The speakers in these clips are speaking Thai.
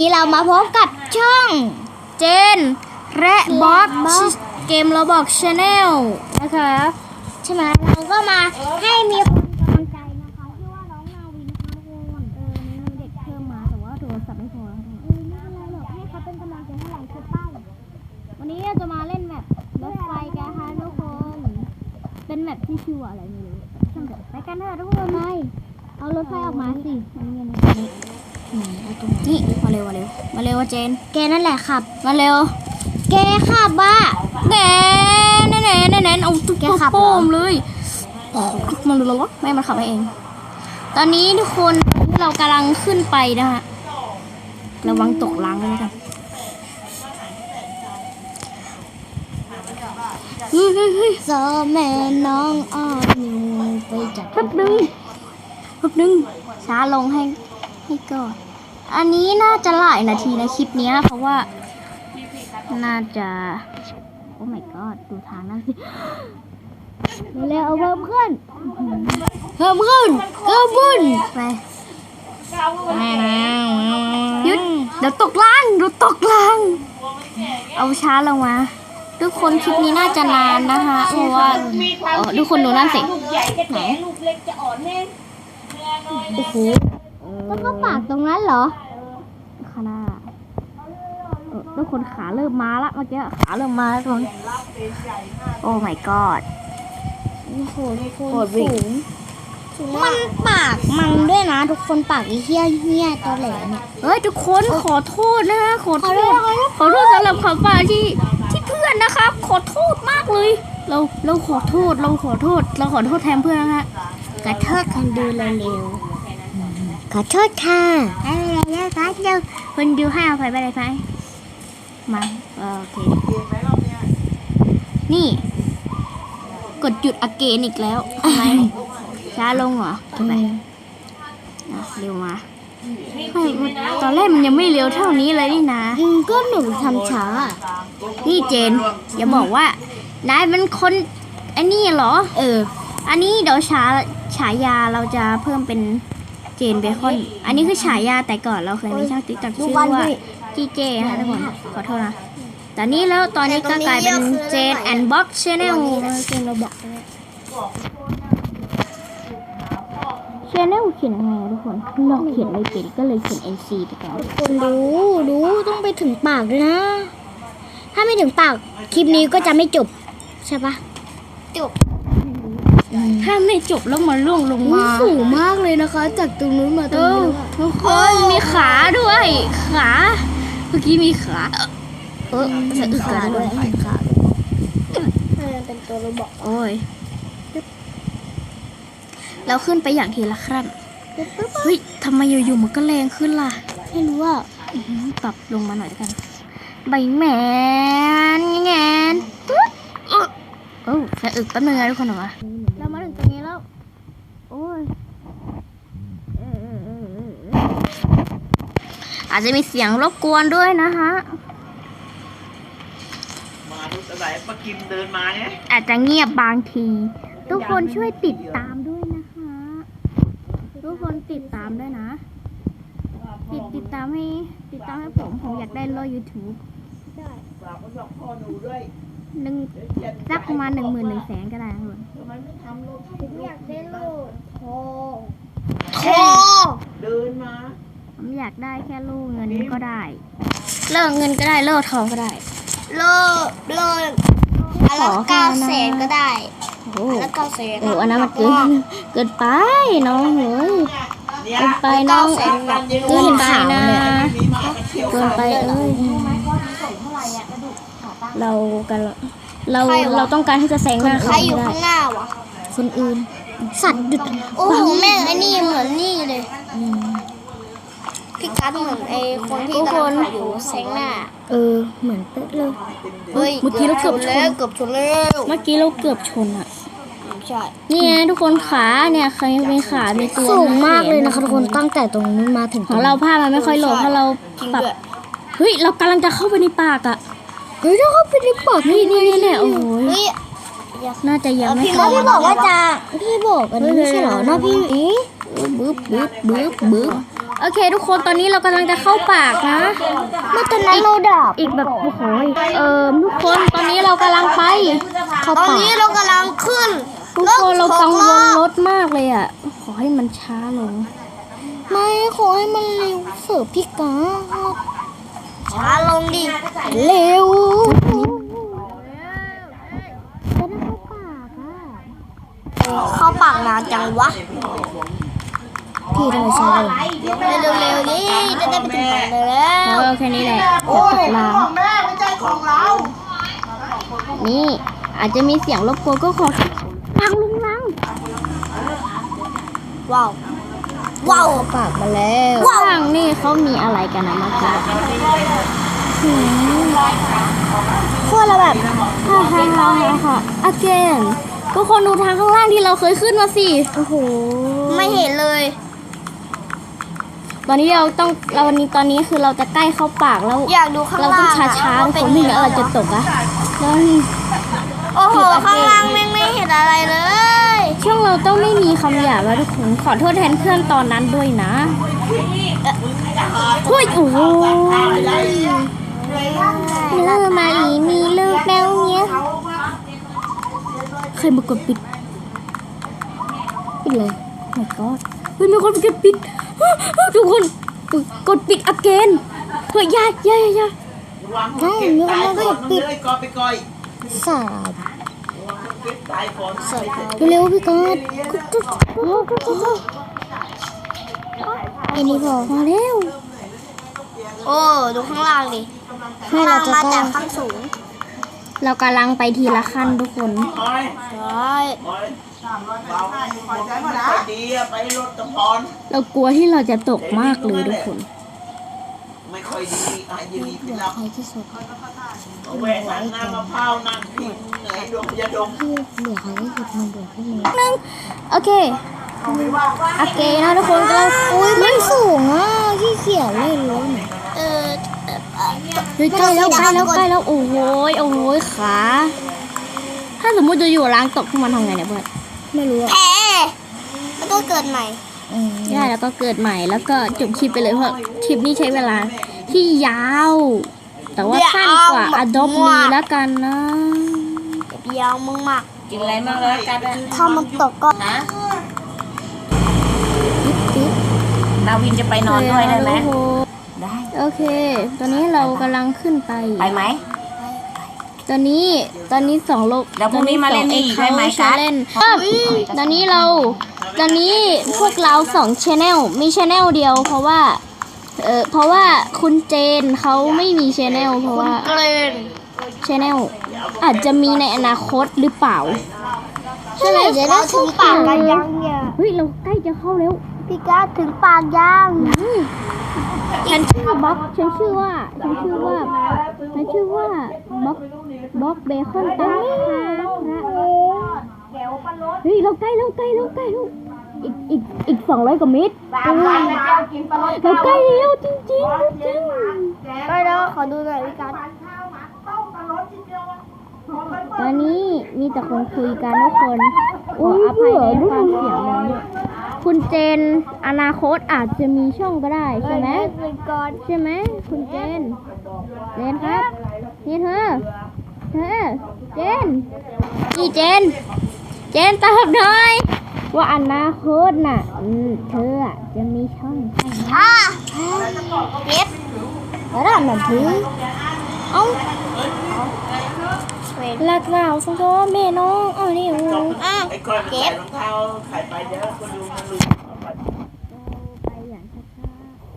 นี้เรามาพบกับช่องเจน และบ๊อส เกมเราบอกชาแนลนะคะใช่ไหมเราก็มาให้มีคนกำลังใจนะคะชื่ว่าน้องนาวินนะคะทุกคนเออมีเด็กเพิ่มมาแต่ว่าโทรศัพท์ไม่พอเออไม่เป็นไรหรอกให้เขาเป็นกำลังใจให้เราคือป้ายวันนี้เราจะมาเล่นแมปรถไฟกันค่ะทุกคน เป็นแมปที่ชื่อว่าอะไรไม่รู้ช่างเถอะไปกันเถอะทุกคนไปเอารถไฟออกมาสินนี้อันนี้อืมเอาตรงนี้นี่มาเร็วมาเร็วมาเร็วเจน แกนั่นแหละขับมาเร็ว แกขับว่าแหน่แหน่แหน่แหน่แหนเอาตุ๊กแกขับเหรอโป้มเลยมันรู้แล้วแม่มันขับไปเอง ตอนนี้ทุกคนเรากำลังขึ้นไปนะฮะระวังตกรางด้วยนะกันเฮ้ยเฮ้ยเฮ้ยโซแม่น้องอ้อนนิวไปจัดแป๊บนึงแป๊บนึงช้าลงให้ให้ก่อน อันนี้น่าจะหลายนาทีนะคลิปนี้เพราะว่า น่าจะโอ้ my god ดูทางนั่นสิเร็วเอาเพิ่มขึ้น เพิ่มขึ้นเพิ่มขึ้นไปหยุดเดี๋ยวตกล่างเดี๋ยวตกล่าง เอาช้าลงมาทุกคนคลิปนี้น่าจะนานนะคะเพราะว่าเออทุกคนดูนั่นสิลูกใหญ่จะแก่ลูกเล็กจะอ่อนแน่โอ้โหแล้วก็ปากตรงนั้นเหรอข้างหน้าเออ ทุกคนขาเริ่มมาละเมื่อกี้ขาเริ่มมาแล้วทุกคนโอ้ my god โอ้โหทุกคนโหดวิ่งสูงมันปากมันด้วยนะ ทุกคนปากไอ้เหี้ยเหี้ยตอแหลเนี่ยเฮ้ยทุกคนขอโทษนะฮะขอโทขอโทษษขอโทษสำหรับคำว่าที่ที่เพื่อนนะครับ ขอโทษมากเลย เราเราขอโทษเราขอโทษ เราขอโทษแทนเพื่อนนะฮะขอโทษคนดูเร็วๆขอโทษค่ะอะไรนะคะเดี๋ยวคนดูให้อภัยไปเลยไหม มาเออโอเคนี่ กดหยุดอเกนอีกแล้วทำไมช้าลงเหรอทำไมอะเร็วมาไม่ตอนแรกมันยังไม่เร็วเท่านี้เลยนี่นะอืมก็หนูทำช้า นี่เจน อย่าบอกว่านายเป็นคนอันนี้เหรอ เออ อันนี้เดี๋ยวฉาฉายาเราจะเพิ่มเป็นเจนเบคอน อันนี้คือฉายาแต่ก่อนเราเคยมีช่างติ๊กต็อกดูชื่อวันว่า ด้วยจีเจนะคะทุกคนขอโทษนะตอนนี้แล้วตอนนี้ก็กลายเป็นเจนแอนด์บ็อกชแนลเกมเราบอกเลยชแนลเขียนยังไงอะทุกคนเราเขียนไม่เป็นก็เลยเขียน NC ไปก่อนคนดูดูต้องไปถึงปากด้วยนะ ถ้าไม่ถึงปากคลิปนี้ก็จะไม่จบ ใช่ปะจบ ถ้าไม่จบแล้วมันล่วงลงอุ๊ยมาสูงมากเลยนะคะ จากตรงนู้นมาตเอรงอนี้ทุกคนมีขาด้วย ขา เมื่อกี้มีขา เออสะอึกขาด้วยขาเป็นตัวราบอกโอ้ย เราขึ้นไปอย่างทีละขั้นเฮ้ยทำไมอยู่ๆมันก็แรงขึ้นล่ะ ไม่รู้ว่าปรับลงมาหน่อยกัน ใบแมนแงนปึ๊บเออโอ้สะอึกแป๊บนึงนะทุกคนเหรอวะเรามาถึงตรงนี้แล้ว โอ้ยเออเออเออเออเออ อาจจะมีเสียงรบกวนด้วยนะฮะมาดูอะไรมากินเดินมาไงอาจจะเงียบบางที ทุกคนช่วยติดตามด้วยนะคะ ทุกคนติดตามด้วยนะ ติดติดตามให้ติดตามให้ผมผมอยากได้โล YouTube ฝากคนบอกพ่อหนูด้วยหนึ่งสักประมาณหนึ่งหมื่นหนึ่งแสนก็ได้ครับผมทำไมไม่ทำรถผมอยากได้โลดทองโคเดินมา ผมอยากได้แค่ลูกเงินก็ได้เลิกเงินก็ได้เลิกทองก็ได้ โลดโลดอันละขอแค่เก้านั้นแสนก็ได้โอ้อันละเก้าแสนโหอันนั้นมันเกินเกินไปน้องเฮ้ยเนี่ยเกินไปน้องเกินไปนะมีหมาเขียวเกินไปเอ้ยเรากันเราเราต้องการที่จะแซงหน้าใครเขาอยู่ไม่ได้ข้างหน้าวะคนอื่นสัตว์ดุดโอ้โหแม่งไอ้นี่เหมือนนี่เลย อืม พี่กัดเห มือนไอ้คนที่ทุกคนกำลังอยู่แสงหน้าเออ เหมือนเป๊ะเลย เฮ้ยเมื่อกี้เราเกือบชน แล้วเกือบชนแล้วเมื่อกี้เราเกือบชนอะ ใช่นี่ไงทุกคนขาเนี่ยใครมีขา มีตัวสูงมากเลยนะคะทุกคนตั้งแต่ตรงนู้นมาถึงของเราผ้ามันไม่ค่อยโหลดเพราะเราจริงปรับด้วยเฮ้ยเรากำลังจะเข้าไปในปากอะเฮ้ยถ้าเข้าไปในปากนี่นี่นี่เนี่ยโอ้โหเฮ้ย น่าจะยังไม่พี่เข้า พี่บอกว่าจะพี่บอกอันนี้ไม่ใช่เหรอนะพี่เอ๊ะบึ๊บบึ๊บบึ๊บบึ๊บ โอเค ทุกคนตอนนี้เรากำลังจะเข้าปากนะเมื่อตอนนั้นเราดับอีกแบบโอ้โหเออทุกคนตอนนี้เรากำลังไป เข้าตอนปากนี้เรากำลังขึ้นทุกคนเรากังวลรถมากเลยอะ ขอให้มันช้าลงไม่ขอให้มันเร็วเสิร์ฟพี่กาช้าลงดิเร็วจะได้เข้าปากอะเข้าปากนานจังวะ พี่ทำไมช้าลงเร็วๆดิจะได้ไปถึงปากเลยแล้วเออแค่นี้แหละโอ้จะยตกรางของแม่ไม่ใช่ของเรานี่อาจจะมีเสียงรบกวนก็ขอฟังลุงลังว้าว ว้าวปากมาแล้วว้าวข้างนี่เขามีอะไรกันนะเมื่อกี้หืมพวกเราแบบฮ่าฮ่าฮ่าฮ่าฮ่า again ก็คนดูทางข้างล่างที่เราเคยขึ้นมาสิ โอ้โห ไม่เห็นเลย ตอนนี้เราต้องเราวันนี้ตอนนี้คือเราจะใกล้เข้าปากแล้วอยากดูข้างเราล่างต้องช้าช้าๆทุกคนไม่งั้นเราจะตกอะแล้วนี่โอ้โหข้างล่างแม่งไม่เห็นอะไรเลย ช่องเราต้องไม่มีคำหยาบแล้วทุกคนขอโทษแทนเพื่อนตอนนั้นด้วยนะเฮ้ยโอ้โหเลิมาอีมีลูกแล้วเนี่ยใครมากดปิดปิดเลย my god เฮ้ยมีคนกดปิด ทุกคนกดปิด again เฮ้ยอยาอยาอยาอยาใช่มีคนมาก็ปิดกอไปก่อยสาบปิดตายก่อนเร็วๆพี่กอดอันนี้พอพอแล้วโอ้ดูข้างล่างดิให้ข้างเราล่างจะมาต้จาอกงข้างสูง เรากำลังไปทีละขั้นทุกคนคอยใช่คอยเบาคอยใจหมดนะดีอะไปรถตะพรเรากลัวที่เราจะตกมากเลยทุกคนไม่ค่อยดีอายุดีที่รับใครที่สุดแหวกนั่งน้ำมะพร้าวนั่งพิงเหนื่อยดมยาดมที่เหลือใครที่สุดมันเหลือที่มือนึงโอเคโอเคนะทุกคนก็อุ้ยมันสูงอะที่เขียนเล่นล้น เออเอ่อเอ่อ เฮ้ยใกล้แล้วใกล้แล้วใกล้แล้วโอ้โหยโอ้โหยขาถ้าสมมุติจะอยู่ล้างตกขึ้นมาทำไงเนี่ยเพื่อนไม่รู้อะแพ้แล้วก็เกิดใหม่ได้แล้วก็เกิดใหม่แล้วก็จบคลิปไปเลยเพราะคลิปนี้ใช้เวลาที่ยาว แต่ว่าสั้นกว่า Adopt Me แล้วกันนะเดียวมึงมากกินอะไรบ้างเลยกันถ้ามันตกก็นะนาวินจะไปนอนด้วยได้ไหมได้ โอเค ตอนนี้เรากำลังขึ้นไป ไปไหม ตอนนี้ตอนนี้สองโลกแล้วพรุ่งนี้มาเล่นนี่อีกได้ไหมคะคะเล่นตอนนี้เรา ตอนนี้พวกเราสองชแนลมีชแนลเดียว เพราะว่า เออเพราะว่าคุณเจนเขาไม่มีชแนลเพราะว่าเกรนชแนลอาจจะมีในอนาคตหรือเปล่า ใช่ไหมจะได้ถึงปากกันยังเนี่ยเฮ้ยเราใกล้จะเข้าแล้ว พี่ก้าถึงปากยัง ฉันชื่อบ็อกฉันชื่อว่าฉันชื่อว่าฉันชื่อว่าบ็อกบ็อกเบคอนตันเฮ้ยเราใกล้แล้วใกล้แล้วใกล้แล้วอีกอีกอีกสองร้อยกว่าเมตรเราใกล้แล้วจริงจริงๆจริงไปแล้วขอดูหน่อยพี่ก้าตอนนี้มีแต่คนคุยกันทุกคนขออภัยในความเสียงดัง คุณเจนอนาคตอาจจะมีช่องก็ได้ใช่ไหมเป็นก่อนใช่ไหมคุณเจน เจนครับ นี่เธอ เธอ เจนนี่เจน เจนตอบหน่อย ว่าอนาคตน่ะเธอจะมีช่องใช่ไหมอะเก็บแล้วด้านนั้นถือเอ้า เวนหลักเราสองตัวแม่น้องอ๋อนี่โอ้อะไอ้ก้อยมันใส่รองเท้าขายไปเดี๋ยวคนดูมันลืมไปอย่างช้า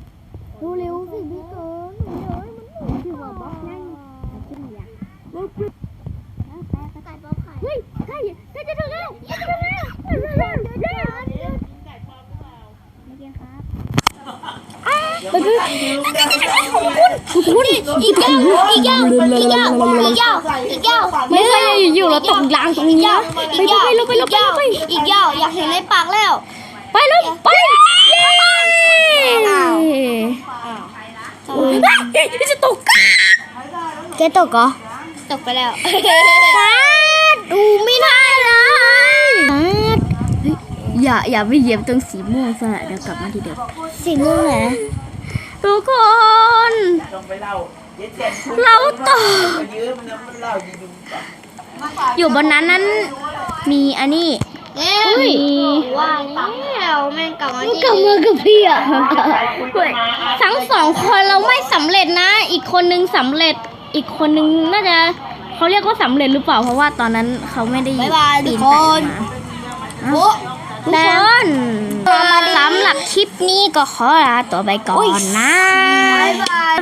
ๆดูเร็วสิพี่เกินเดี๋ยวมันถือว่าบล็อกนั่งขึ้นอย่างบล็อกขึ้น ไก่ป๊อปไข่ เฮ้ยใกล้ใกล้จะถึงแล้วใกล้จะถึงแล้วเร็วเร็วเร็วเร็วเมื่อกี้ครับ ไปไป คุณอีกยาวอีกยาวอีกยาวอีกยาวอีกยาวไม่ใช่อยู่ๆเราตกรางตรงนี้นะไปไปไปไปไปไปอีกยาวอยากเห็นในปากแล้ว ไปแล้วไปเย้พี่จะตกแกตกเหรอตกไปแล้วปาดดูไม่ได้เลยปาดเฮ้ยอย่าอย่าไปเหยียบตรงสีม่วงซะเดี๋ยวกลับมาทีเดียวสีม่วงไหน ทุกคนต้องไปเล่าเย็ดเจนเราตกมายืมนะมันเล่าอยู่ๆอยู่บนนั้นนั้น มีอันนี้ เอ้ยว่าแล้วแม่งกลับมาที่กลับมากับพี่อะทั้งสองคนเราไม่สำเร็จนะ อีกคนนึงสำเร็จ อีกคนนึงน่าจะเขาเรียกว่าสำเร็จหรือเปล่า เพราะว่าตอนนั้นเขาไม่ได้บ๊ายบายทุปีกนคไต่นมาโอ้ ทุกคนสำหรับคลิปนี้ก็ขอลาตัวไปก่อนนะบ๊ายบาย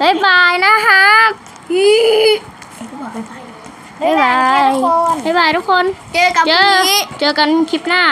บ๊ายบายนะครับบ๊ายบายบ๊ายบายทุกคน เจอกับเจพรุ่องนี้เจอกันคลิปหน้า